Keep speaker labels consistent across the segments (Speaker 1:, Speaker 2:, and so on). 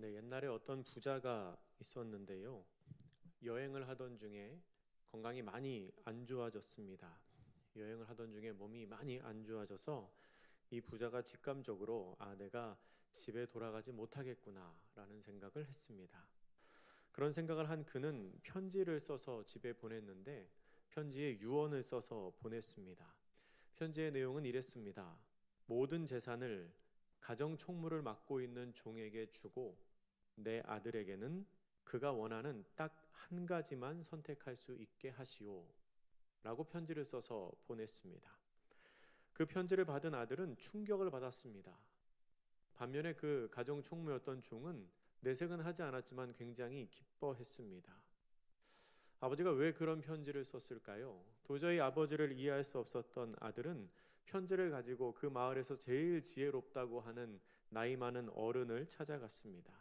Speaker 1: 네, 옛날에 어떤 부자가 있었는데요. 여행을 하던 중에 건강이 많이 안 좋아졌습니다. 여행을 하던 중에 몸이 많이 안 좋아져서 이 부자가 직감적으로 아, 내가 집에 돌아가지 못하겠구나라는 생각을 했습니다. 그런 생각을 한 그는 편지를 써서 집에 보냈는데 편지에 유언을 써서 보냈습니다. 편지의 내용은 이랬습니다. 모든 재산을 가정 총무를 맡고 있는 종에게 주고 내 아들에게는 그가 원하는 딱 한 가지만 선택할 수 있게 하시오. 라고 편지를 써서 보냈습니다. 그 편지를 받은 아들은 충격을 받았습니다. 반면에 그 가정 총무였던 종은 내색은 하지 않았지만 굉장히 기뻐했습니다. 아버지가 왜 그런 편지를 썼을까요? 도저히 아버지를 이해할 수 없었던 아들은 편지를 가지고 그 마을에서 제일 지혜롭다고 하는 나이 많은 어른을 찾아갔습니다.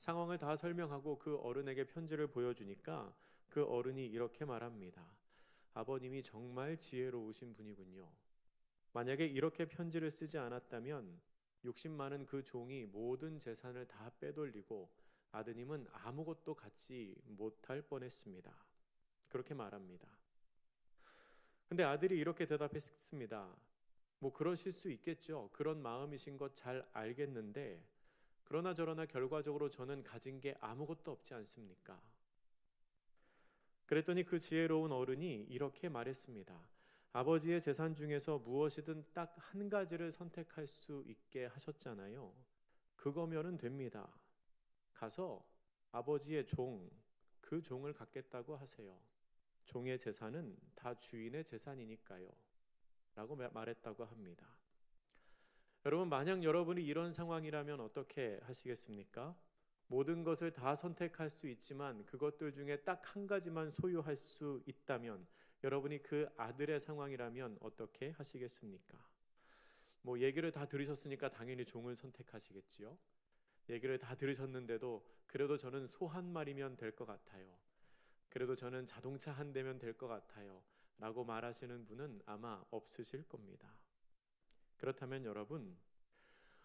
Speaker 1: 상황을 다 설명하고 그 어른에게 편지를 보여주니까 그 어른이 이렇게 말합니다. 아버님이 정말 지혜로우신 분이군요. 만약에 이렇게 편지를 쓰지 않았다면 욕심 많은 그 종이 모든 재산을 다 빼돌리고 아드님은 아무것도 갖지 못할 뻔했습니다. 그렇게 말합니다. 근데 아들이 이렇게 대답했습니다. 뭐 그러실 수 있겠죠. 그런 마음이신 것 잘 알겠는데 그러나 저러나 결과적으로 저는 가진 게 아무것도 없지 않습니까? 그랬더니 그 지혜로운 어른이 이렇게 말했습니다. 아버지의 재산 중에서 무엇이든 딱 한 가지를 선택할 수 있게 하셨잖아요. 그거면은 됩니다. 가서 아버지의 종, 그 종을 갖겠다고 하세요. 종의 재산은 다 주인의 재산이니까요. 라고 말했다고 합니다. 여러분, 만약 여러분이 이런 상황이라면 어떻게 하시겠습니까? 모든 것을 다 선택할 수 있지만 그것들 중에 딱 한 가지만 소유할 수 있다면 여러분이 그 아들의 상황이라면 어떻게 하시겠습니까? 뭐 얘기를 다 들으셨으니까 당연히 종을 선택하시겠지요. 얘기를 다 들으셨는데도 그래도 저는 소 한 마리면 될 것 같아요. 그래도 저는 자동차 한 대면 될 것 같아요. 라고 말하시는 분은 아마 없으실 겁니다. 그렇다면 여러분,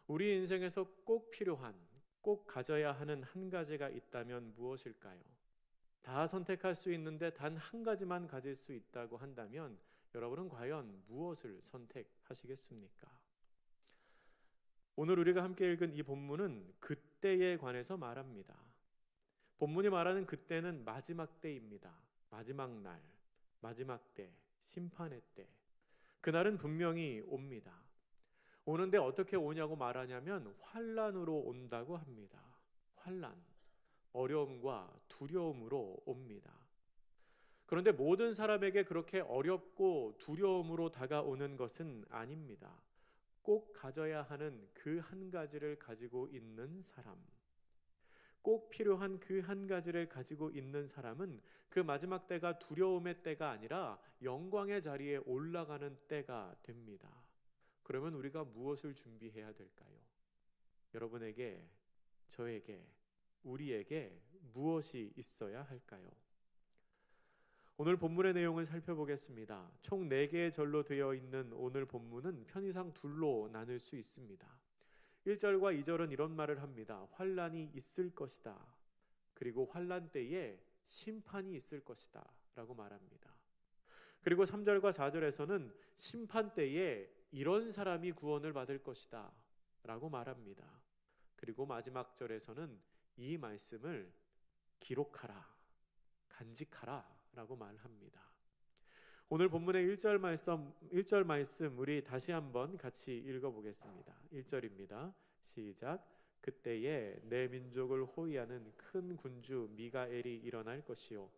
Speaker 1: 우리 인생에서 꼭 필요한, 꼭 가져야 하는 한 가지가 있다면 무엇일까요? 다 선택할 수 있는데 단 한 가지만 가질 수 있다고 한다면 여러분은 과연 무엇을 선택하시겠습니까? 오늘 우리가 함께 읽은 이 본문은 그때에 관해서 말합니다. 본문이 말하는 그때는 마지막 때입니다. 마지막 날, 마지막 때, 심판의 때. 그날은 분명히 옵니다. 오는데 어떻게 오냐고 말하냐면 환란으로 온다고 합니다. 환란. 어려움과 두려움으로 옵니다. 그런데 모든 사람에게 그렇게 어렵고 두려움으로 다가오는 것은 아닙니다. 꼭 가져야 하는 그 한 가지를 가지고 있는 사람. 꼭 필요한 그 한 가지를 가지고 있는 사람은 그 마지막 때가 두려움의 때가 아니라 영광의 자리에 올라가는 때가 됩니다. 그러면 우리가 무엇을 준비해야 될까요? 여러분에게, 저에게, 우리에게 무엇이 있어야 할까요? 오늘 본문의 내용을 살펴보겠습니다. 총 4개의 절로 되어 있는 오늘 본문은 편의상 둘로 나눌 수 있습니다. 1절과 2절은 이런 말을 합니다. 환란이 있을 것이다. 그리고 환란 때에 심판이 있을 것이다. 라고 말합니다. 그리고 3절과 4절에서는 심판 때에 이런 사람이 구원을 받을 것이다. 라고 말합니다. 그리고 마지막 절에서는 이 말씀을 기록하라. 간직하라. 라고 말합니다. 오늘 본문의 1절 말씀, 1절 말씀 우리 다시 한번 같이 읽어보겠습니다. 1절입니다. 시작. 그때에 내 민족을 호위하는 큰 군주 미가엘이 일어날 것이요.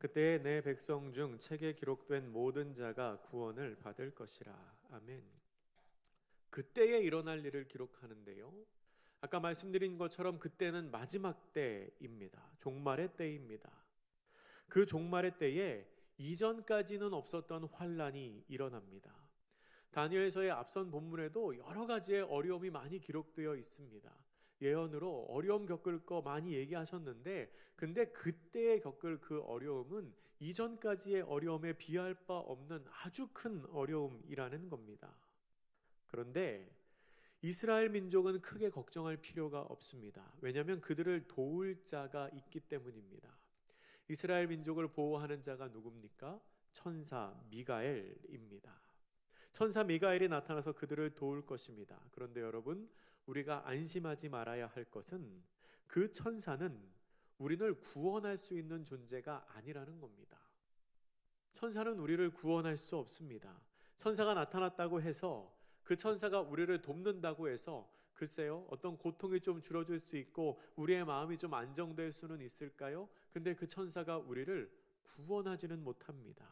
Speaker 1: 그때에 내 백성 중 책에 기록된 모든 자가 구원을 받을 것이라. 아멘. 그때에 일어날 일을 기록하는데요. 아까 말씀드린 것처럼 그때는 마지막 때입니다. 종말의 때입니다. 그 종말의 때에 이전까지는 없었던 환란이 일어납니다. 다니엘서의 앞선 본문에도 여러 가지의 어려움이 많이 기록되어 있습니다. 예언으로 어려움 겪을 거 많이 얘기하셨는데, 근데 그때에 겪을 그 어려움은 이전까지의 어려움에 비할 바 없는 아주 큰 어려움이라는 겁니다. 그런데 이스라엘 민족은 크게 걱정할 필요가 없습니다. 왜냐하면 그들을 도울 자가 있기 때문입니다. 이스라엘 민족을 보호하는 자가 누굽니까? 천사 미가엘입니다. 천사 미가엘이 나타나서 그들을 도울 것입니다. 그런데 여러분, 우리가 안심하지 말아야 할 것은 그 천사는 우리를 구원할 수 있는 존재가 아니라는 겁니다. 천사는 우리를 구원할 수 없습니다. 천사가 나타났다고 해서 그 천사가 우리를 돕는다고 해서 글쎄요, 어떤 고통이 좀 줄어들 수 있고 우리의 마음이 좀 안정될 수는 있을까요? 근데 그 천사가 우리를 구원하지는 못합니다.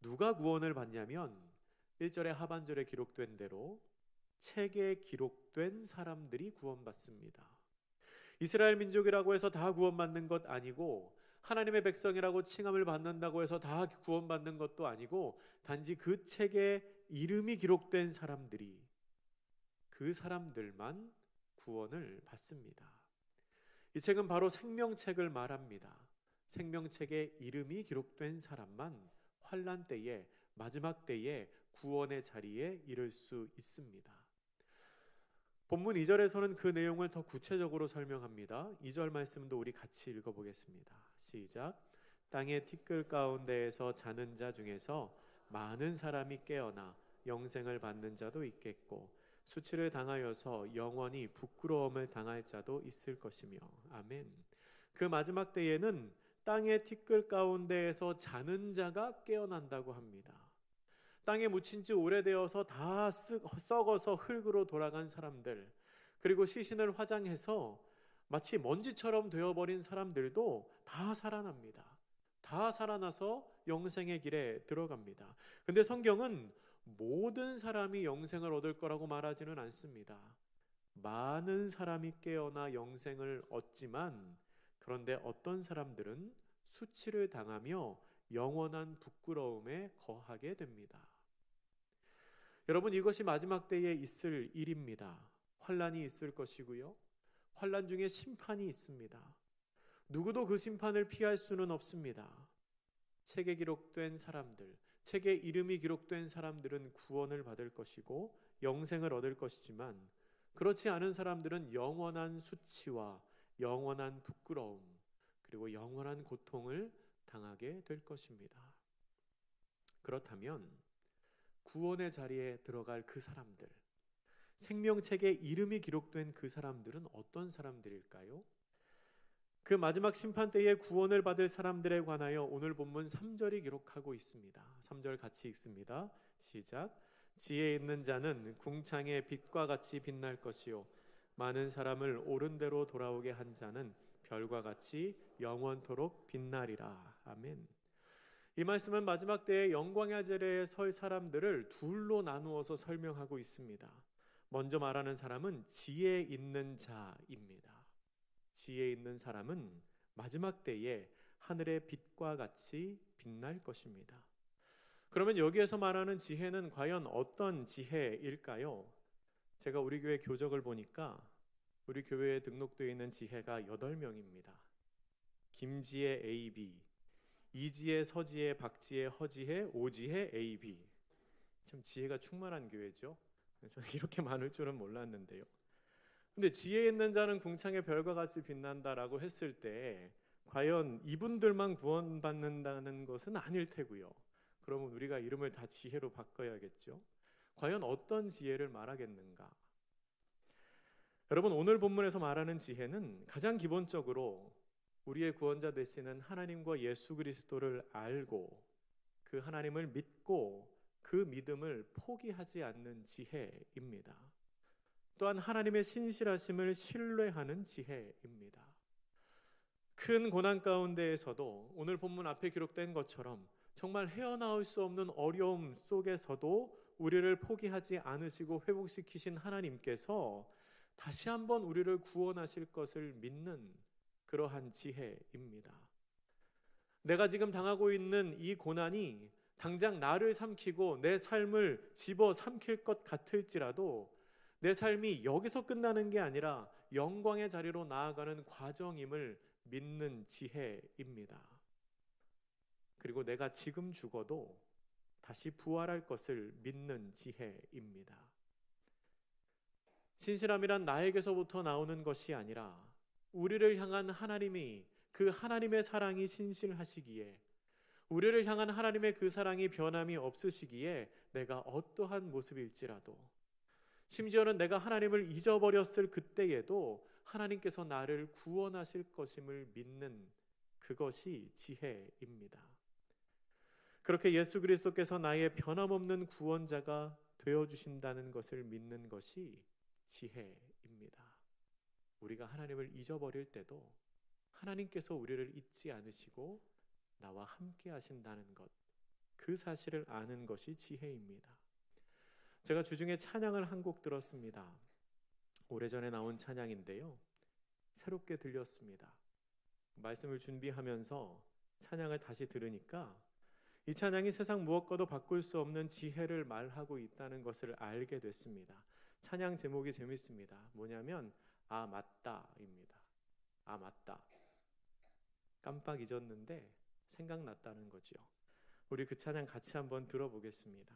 Speaker 1: 누가 구원을 받냐면 1절의 하반절에 기록된 대로 책에 기록된 사람들이 구원받습니다. 이스라엘 민족이라고 해서 다 구원받는 것 아니고 하나님의 백성이라고 칭함을 받는다고 해서 다 구원받는 것도 아니고 단지 그 책에 이름이 기록된 사람들이 그 사람들만 구원을 받습니다. 이 책은 바로 생명책을 말합니다. 생명책에 이름이 기록된 사람만 환란 때에 마지막 때에 구원의 자리에 이를 수 있습니다. 본문 2절에서는 그 내용을 더 구체적으로 설명합니다. 2절 말씀도 우리 같이 읽어보겠습니다. 시작. 땅의 티끌 가운데에서 자는 자 중에서 많은 사람이 깨어나 영생을 받는 자도 있겠고 수치를 당하여서 영원히 부끄러움을 당할 자도 있을 것이며 아멘. 그 마지막 때에는 땅의 티끌 가운데에서 자는 자가 깨어난다고 합니다. 땅에 묻힌 지 오래되어서 다 썩어서 흙으로 돌아간 사람들, 그리고 시신을 화장해서 마치 먼지처럼 되어버린 사람들도 다 살아납니다. 다 살아나서 영생의 길에 들어갑니다. 근데 성경은 모든 사람이 영생을 얻을 거라고 말하지는 않습니다. 많은 사람이 깨어나 영생을 얻지만 그런데 어떤 사람들은 수치를 당하며 영원한 부끄러움에 거하게 됩니다. 여러분 이것이 마지막 때에 있을 일입니다. 환란이 있을 것이고요. 환란 중에 심판이 있습니다. 누구도 그 심판을 피할 수는 없습니다. 책에 기록된 사람들, 책에 이름이 기록된 사람들은 구원을 받을 것이고 영생을 얻을 것이지만 그렇지 않은 사람들은 영원한 수치와 영원한 부끄러움 그리고 영원한 고통을 당하게 될 것입니다. 그렇다면 구원의 자리에 들어갈 그 사람들, 생명책에 이름이 기록된 그 사람들은 어떤 사람들일까요? 그 마지막 심판 때에 구원을 받을 사람들에 관하여 오늘 본문 3절이 기록하고 있습니다. 3절 같이 읽습니다. 시작. 지혜 있는 자는 궁창의 빛과 같이 빛날 것이요 많은 사람을 옳은 대로 돌아오게 한 자는 별과 같이 영원토록 빛나리라. 아멘. 이 말씀은 마지막 때에 영광의 자리에 설 사람들을 둘로 나누어서 설명하고 있습니다. 먼저 말하는 사람은 지혜 있는 자입니다. 지혜 있는 사람은 마지막 때에 하늘의 빛과 같이 빛날 것입니다. 그러면 여기에서 말하는 지혜는 과연 어떤 지혜일까요? 제가 우리 교회 교적을 보니까 우리 교회에 등록되어 있는 지혜가 8명입니다. 김지혜 AB, 이지혜, 서지혜, 박지혜, 허지혜, 오지혜, AB. 참 지혜가 충만한 교회죠. 저는 이렇게 많을 줄은 몰랐는데요. 근데 지혜 있는 자는 궁창의 별과 같이 빛난다라고 했을 때 과연 이분들만 구원받는다는 것은 아닐 테고요. 그러면 우리가 이름을 다 지혜로 바꿔야겠죠. 과연 어떤 지혜를 말하겠는가? 여러분 오늘 본문에서 말하는 지혜는 가장 기본적으로 우리의 구원자 되시는 하나님과 예수 그리스도를 알고 그 하나님을 믿고 그 믿음을 포기하지 않는 지혜입니다. 또한 하나님의 신실하심을 신뢰하는 지혜입니다. 큰 고난 가운데에서도 오늘 본문 앞에 기록된 것처럼 정말 헤어나올 수 없는 어려움 속에서도 우리를 포기하지 않으시고 회복시키신 하나님께서 다시 한번 우리를 구원하실 것을 믿는 그러한 지혜입니다. 내가 지금 당하고 있는 이 고난이 당장 나를 삼키고 내 삶을 집어 삼킬 것 같을지라도 내 삶이 여기서 끝나는 게 아니라 영광의 자리로 나아가는 과정임을 믿는 지혜입니다. 그리고 내가 지금 죽어도 다시 부활할 것을 믿는 지혜입니다. 신실함이란 나에게서부터 나오는 것이 아니라 우리를 향한 하나님이 그 하나님의 사랑이 신실하시기에 우리를 향한 하나님의 그 사랑이 변함이 없으시기에 내가 어떠한 모습일지라도 심지어는 내가 하나님을 잊어버렸을 그때에도 하나님께서 나를 구원하실 것임을 믿는 그것이 지혜입니다. 그렇게 예수 그리스도께서 나의 변함없는 구원자가 되어 주신다는 것을 믿는 것이 지혜입니다. 우리가 하나님을 잊어버릴 때도 하나님께서 우리를 잊지 않으시고 나와 함께 하신다는 것, 그 사실을 아는 것이 지혜입니다. 제가 주중에 찬양을 한 곡 들었습니다. 오래전에 나온 찬양인데요. 새롭게 들렸습니다. 말씀을 준비하면서 찬양을 다시 들으니까 이 찬양이 세상 무엇과도 바꿀 수 없는 지혜를 말하고 있다는 것을 알게 됐습니다. 찬양 제목이 재밌습니다. 뭐냐면 아 맞다입니다. 아 맞다. 깜빡 잊었는데 생각났다는 거죠. 우리 그 찬양 같이 한번 들어보겠습니다.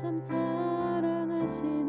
Speaker 2: 참 사랑하시네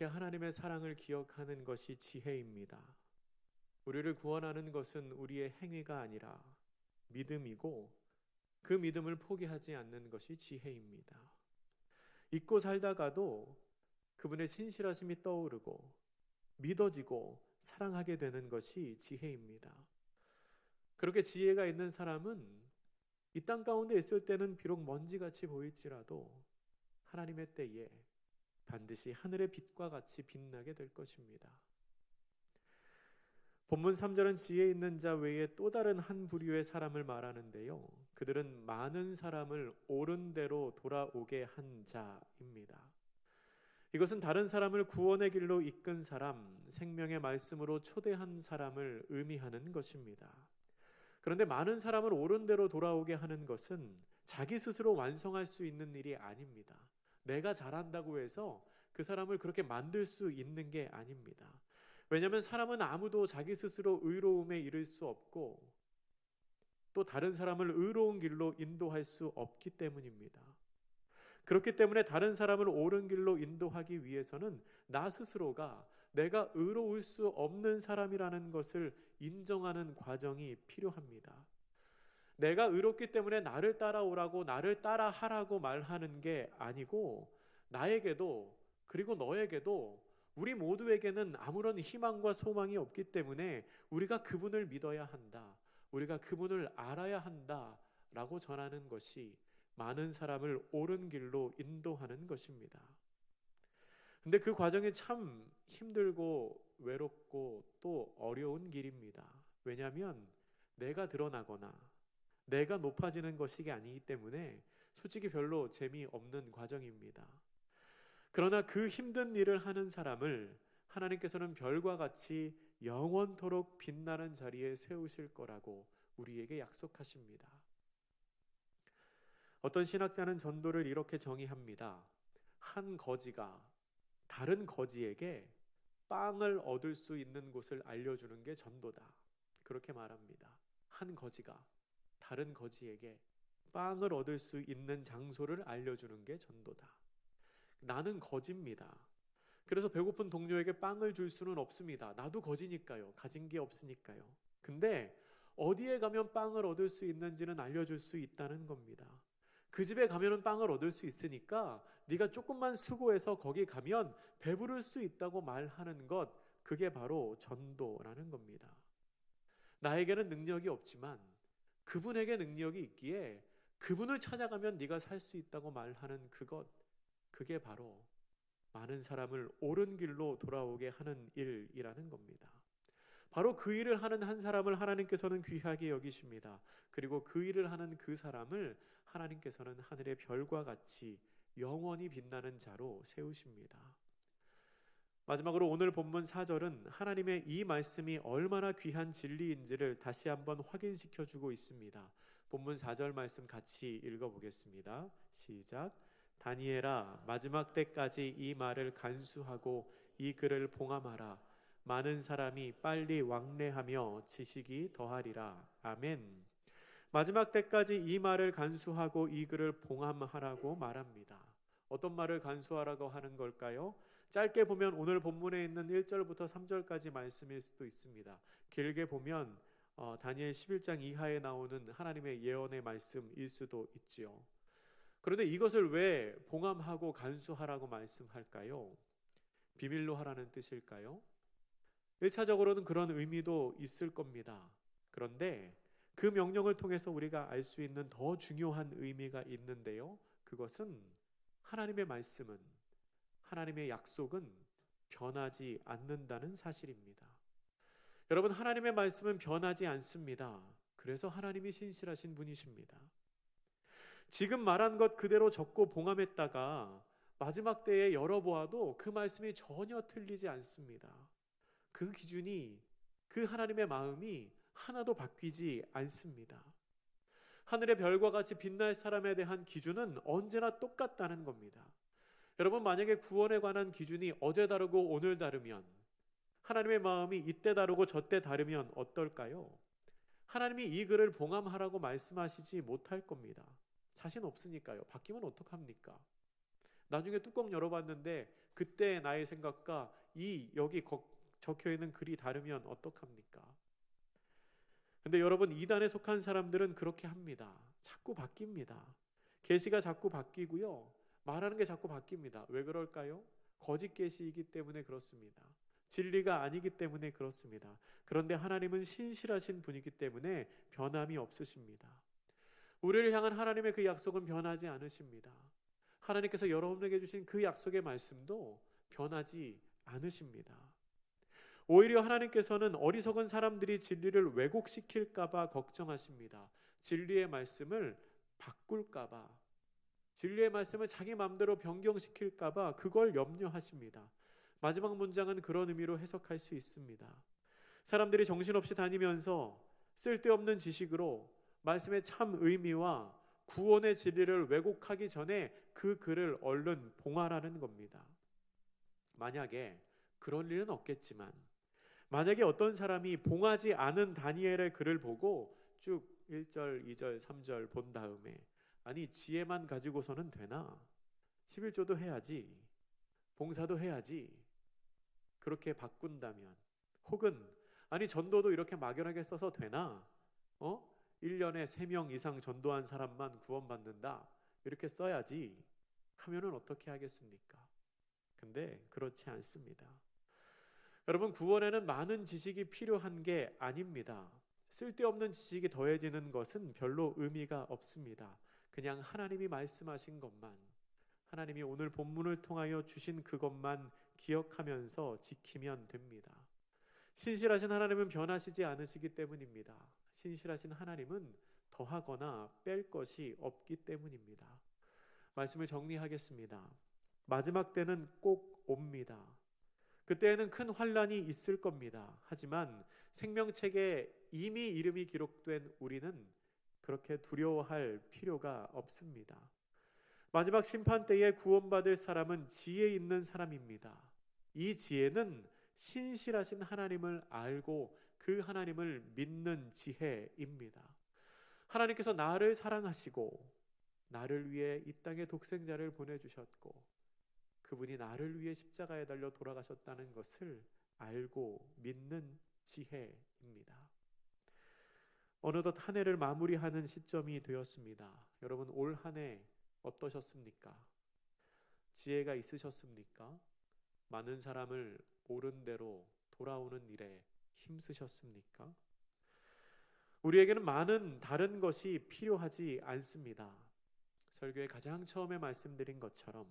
Speaker 1: 그렇게 하나님의 사랑을 기억하는 것이 지혜입니다. 우리를 구원하는 것은 우리의 행위가 아니라 믿음이고 그 믿음을 포기하지 않는 것이 지혜입니다. 잊고 살다가도 그분의 신실하심이 떠오르고 믿어지고 사랑하게 되는 것이 지혜입니다. 그렇게 지혜가 있는 사람은 이 땅 가운데 있을 때는 비록 먼지같이 보일지라도 하나님의 때에 반드시 하늘의 빛과 같이 빛나게 될 것입니다. 본문 3절은 지혜 있는 자 외에 또 다른 한 부류의 사람을 말하는데요. 그들은 많은 사람을 옳은 대로 돌아오게 한 자입니다. 이것은 다른 사람을 구원의 길로 이끈 사람, 생명의 말씀으로 초대한 사람을 의미하는 것입니다. 그런데 많은 사람을 옳은 대로 돌아오게 하는 것은 자기 스스로 완성할 수 있는 일이 아닙니다. 내가 잘한다고 해서 그 사람을 그렇게 만들 수 있는 게 아닙니다. 왜냐하면 사람은 아무도 자기 스스로 의로움에 이를 수 없고 또 다른 사람을 의로운 길로 인도할 수 없기 때문입니다. 그렇기 때문에 다른 사람을 옳은 길로 인도하기 위해서는 나 스스로가 내가 의로울 수 없는 사람이라는 것을 인정하는 과정이 필요합니다. 내가 의롭기 때문에 나를 따라오라고 나를 따라하라고 말하는 게 아니고 나에게도 그리고 너에게도 우리 모두에게는 아무런 희망과 소망이 없기 때문에 우리가 그분을 믿어야 한다. 우리가 그분을 알아야 한다 라고 전하는 것이 많은 사람을 옳은 길로 인도하는 것입니다. 근데 그 과정이 참 힘들고 외롭고 또 어려운 길입니다. 왜냐하면 내가 드러나거나 내가 높아지는 것이 아니기 때문에 솔직히 별로 재미없는 과정입니다. 그러나 그 힘든 일을 하는 사람을 하나님께서는 별과 같이 영원토록 빛나는 자리에 세우실 거라고 우리에게 약속하십니다. 어떤 신학자는 전도를 이렇게 정의합니다. 한 거지가 다른 거지에게 빵을 얻을 수 있는 곳을 알려주는 게 전도다. 그렇게 말합니다. 한 거지가 다른 거지에게 빵을 얻을 수 있는 장소를 알려주는 게 전도다. 나는 거지입니다. 그래서 배고픈 동료에게 빵을 줄 수는 없습니다. 나도 거지니까요. 가진 게 없으니까요. 근데 어디에 가면 빵을 얻을 수 있는지는 알려줄 수 있다는 겁니다. 그 집에 가면은 빵을 얻을 수 있으니까 네가 조금만 수고해서 거기 가면 배부를 수 있다고 말하는 것 그게 바로 전도라는 겁니다. 나에게는 능력이 없지만 그분에게 능력이 있기에 그분을 찾아가면 네가 살 수 있다고 말하는 그것 그게 바로 많은 사람을 옳은 길로 돌아오게 하는 일이라는 겁니다. 바로 그 일을 하는 한 사람을 하나님께서는 귀하게 여기십니다. 그리고 그 일을 하는 그 사람을 하나님께서는 하늘의 별과 같이 영원히 빛나는 자로 세우십니다. 마지막으로 오늘 본문 4절은 하나님의 이 말씀이 얼마나 귀한 진리인지를 다시 한번 확인시켜 주고 있습니다. 본문 4절 말씀 같이 읽어 보겠습니다. 시작. 다니엘아 마지막 때까지 이 말을 간수하고 이 글을 봉함하라. 많은 사람이 빨리 왕래하며 지식이 더하리라. 아멘. 마지막 때까지 이 말을 간수하고 이 글을 봉함하라고 말합니다. 어떤 말을 간수하라고 하는 걸까요? 짧게 보면 오늘 본문에 있는 1절부터 3절까지 말씀일 수도 있습니다. 길게 보면 어, 다니엘 11장 이하에 나오는 하나님의 예언의 말씀일 수도 있지요. 그런데 이것을 왜 봉함하고 간수하라고 말씀할까요? 비밀로 하라는 뜻일까요? 1차적으로는 그런 의미도 있을 겁니다. 그런데 그 명령을 통해서 우리가 알 수 있는 더 중요한 의미가 있는데요. 그것은 하나님의 말씀은 하나님의 약속은 변하지 않는다는 사실입니다. 여러분 하나님의 말씀은 변하지 않습니다. 그래서 하나님이 신실하신 분이십니다. 지금 말한 것 그대로 적고 봉함했다가 마지막 때에 열어보아도 그 말씀이 전혀 틀리지 않습니다. 그 기준이 그 하나님의 마음이 하나도 바뀌지 않습니다. 하늘의 별과 같이 빛날 사람에 대한 기준은 언제나 똑같다는 겁니다. 여러분 만약에 구원에 관한 기준이 어제 다르고 오늘 다르면 하나님의 마음이 이때 다르고 저때 다르면 어떨까요? 하나님이 이 글을 봉함하라고 말씀하시지 못할 겁니다. 자신 없으니까요. 바뀌면 어떡합니까? 나중에 뚜껑 열어봤는데 그때 나의 생각과 이 여기 적혀 있는 글이 다르면 어떡합니까? 근데 여러분 이단에 속한 사람들은 그렇게 합니다. 자꾸 바뀝니다. 계시가 자꾸 바뀌고요. 말하는 게 자꾸 바뀝니다. 왜 그럴까요? 거짓 계시이기 때문에 그렇습니다. 진리가 아니기 때문에 그렇습니다. 그런데 하나님은 신실하신 분이기 때문에 변함이 없으십니다. 우리를 향한 하나님의 그 약속은 변하지 않으십니다. 하나님께서 여러분에게 주신 그 약속의 말씀도 변하지 않으십니다. 오히려 하나님께서는 어리석은 사람들이 진리를 왜곡시킬까봐 걱정하십니다. 진리의 말씀을 바꿀까봐 진리의 말씀을 자기 마음대로 변경시킬까봐 그걸 염려하십니다. 마지막 문장은 그런 의미로 해석할 수 있습니다. 사람들이 정신없이 다니면서 쓸데없는 지식으로 말씀의 참 의미와 구원의 진리를 왜곡하기 전에 그 글을 얼른 봉하라는 겁니다. 만약에 그럴 일은 없겠지만 만약에 어떤 사람이 봉하지 않은 다니엘의 글을 보고 쭉 1절, 2절, 3절 본 다음에 아니 지혜만 가지고서는 되나? 11조도 해야지. 봉사도 해야지. 그렇게 바꾼다면 혹은 아니 전도도 이렇게 막연하게 써서 되나? 어? 1년에 3명 이상 전도한 사람만 구원받는다. 이렇게 써야지. 하면은 어떻게 하겠습니까? 근데 그렇지 않습니다. 여러분 구원에는 많은 지식이 필요한 게 아닙니다. 쓸데없는 지식이 더해지는 것은 별로 의미가 없습니다. 그냥 하나님이 말씀하신 것만 하나님이 오늘 본문을 통하여 주신 그것만 기억하면서 지키면 됩니다. 신실하신 하나님은 변하시지 않으시기 때문입니다. 신실하신 하나님은 더하거나 뺄 것이 없기 때문입니다. 말씀을 정리하겠습니다. 마지막 때는 꼭 옵니다. 그때에는 큰 환란이 있을 겁니다. 하지만 생명책에 이미 이름이 기록된 우리는 그렇게 두려워할 필요가 없습니다. 마지막 심판 때에 구원받을 사람은 지혜 있는 사람입니다. 이 지혜는 신실하신 하나님을 알고 그 하나님을 믿는 지혜입니다. 하나님께서 나를 사랑하시고 나를 위해 이 땅에 독생자를 보내주셨고 그분이 나를 위해 십자가에 달려 돌아가셨다는 것을 알고 믿는 지혜입니다. 어느덧 한 해를 마무리하는 시점이 되었습니다. 여러분 올 한 해 어떠셨습니까? 지혜가 있으셨습니까? 많은 사람을 옳은 대로 돌아오는 일에 힘쓰셨습니까? 우리에게는 많은 다른 것이 필요하지 않습니다. 설교에 가장 처음에 말씀드린 것처럼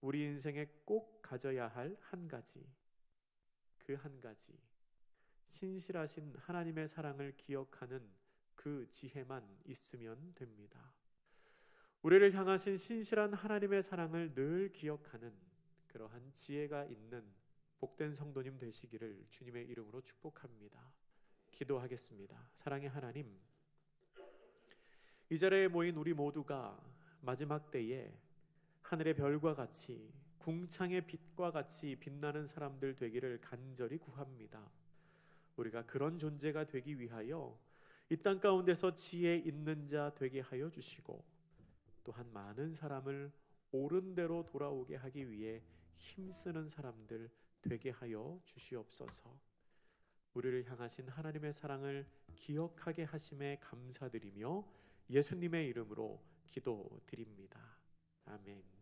Speaker 1: 우리 인생에 꼭 가져야 할 한 가지, 그 한 가지, 신실하신 하나님의 사랑을 기억하는 그 지혜만 있으면 됩니다. 우리를 향하신 신실한 하나님의 사랑을 늘 기억하는 그러한 지혜가 있는 복된 성도님 되시기를 주님의 이름으로 축복합니다. 기도하겠습니다. 사랑의 하나님, 이 자리에 모인 우리 모두가 마지막 때에 하늘의 별과 같이 궁창의 빛과 같이 빛나는 사람들 되기를 간절히 구합니다. 우리가 그런 존재가 되기 위하여 이 땅 가운데서 지혜 있는 자 되게 하여 주시고 또한 많은 사람을 옳은 대로 돌아오게 하기 위해 힘쓰는 사람들 되게 하여 주시옵소서. 우리를 향하신 하나님의 사랑을 기억하게 하심에 감사드리며 예수님의 이름으로 기도드립니다. 아멘.